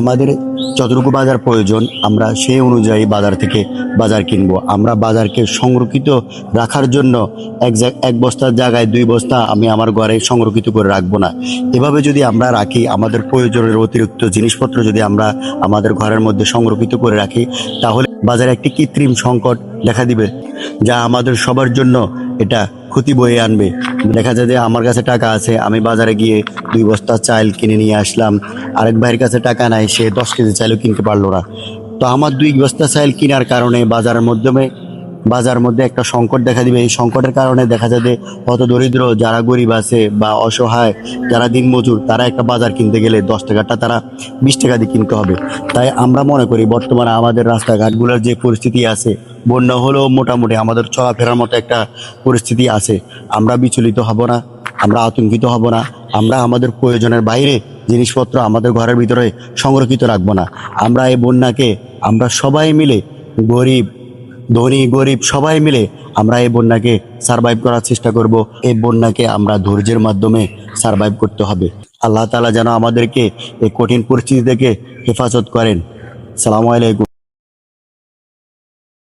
আমাদের যতটুকু বাজার প্রয়োজন, আমরা সেই অনুযায়ী বাজার থেকে বাজার কিনবো। আমরা বাজারকে সংরক্ষিত রাখার জন্য এক এক বস্তার জায়গায় দুই বস্তা আমি আমার ঘরে সংরক্ষিত করে রাখব না। এভাবে যদি আমরা রাখি, আমাদের প্রয়োজনের অতিরিক্ত জিনিসপত্র যদি আমরা আমাদের ঘরের মধ্যে সংরক্ষিত করে রাখি, তাহলে বাজারে একটি কৃত্রিম সংকট দেখা দিবে। যা আমাদের সবার জন্য এটা ক্ষতি বয়ে আনবে। দেখা যায় যে আমার কাছে টাকা আছে, আমি বাজারে গিয়ে দুই বস্তা চাল কিনে নিয়ে আসলাম। আরেক ভাইয়ের কাছে টাকা নাই, সে দশ কেজি চাইলেও কিনতে পারল না। তো আমার দুই বস্তা চাল কেনার কারণে বাজারের মাধ্যমে বাজার মধ্যে একটা সংকট দেখা দিবে। এই সংকটের কারণে দেখা যাবে হত দরিদ্র যারা গরিব আছে বা অসহায়, যারা দিনমজুর তারা একটা বাজার কিনতে গেলে দশ টাকাটা তারা বিশ টাকা দিয়ে কিনতে হবে। তাই আমরা মনে করি বর্তমানে আমাদের রাস্তাঘাটগুলোর যে পরিস্থিতি আছে, বন্যা হলেও মোটামুটি আমাদের চলাফেরার মতো একটা পরিস্থিতি আছে। আমরা বিচলিত হব না, আমরা আতঙ্কিত হব না, আমরা আমাদের প্রয়োজনের বাইরে জিনিসপত্র আমাদের ঘরের ভিতরে সংরক্ষিত রাখব না। আমরা এই বন্যাকে আমরা সবাই মিলে গরিব ধনী, গরিব সবাই মিলে আমরা এই বন্যাকে সারভাইভ করার চেষ্টা করব। এই বন্যাকে আমরা ধৈর্যের মাধ্যমে সারভাইভ করতে হবে। আল্লাহ তালা যেন আমাদেরকে এই কঠিন পরিস্থিতি থেকে হেফাজত করেন। সালামু আলাইকুম।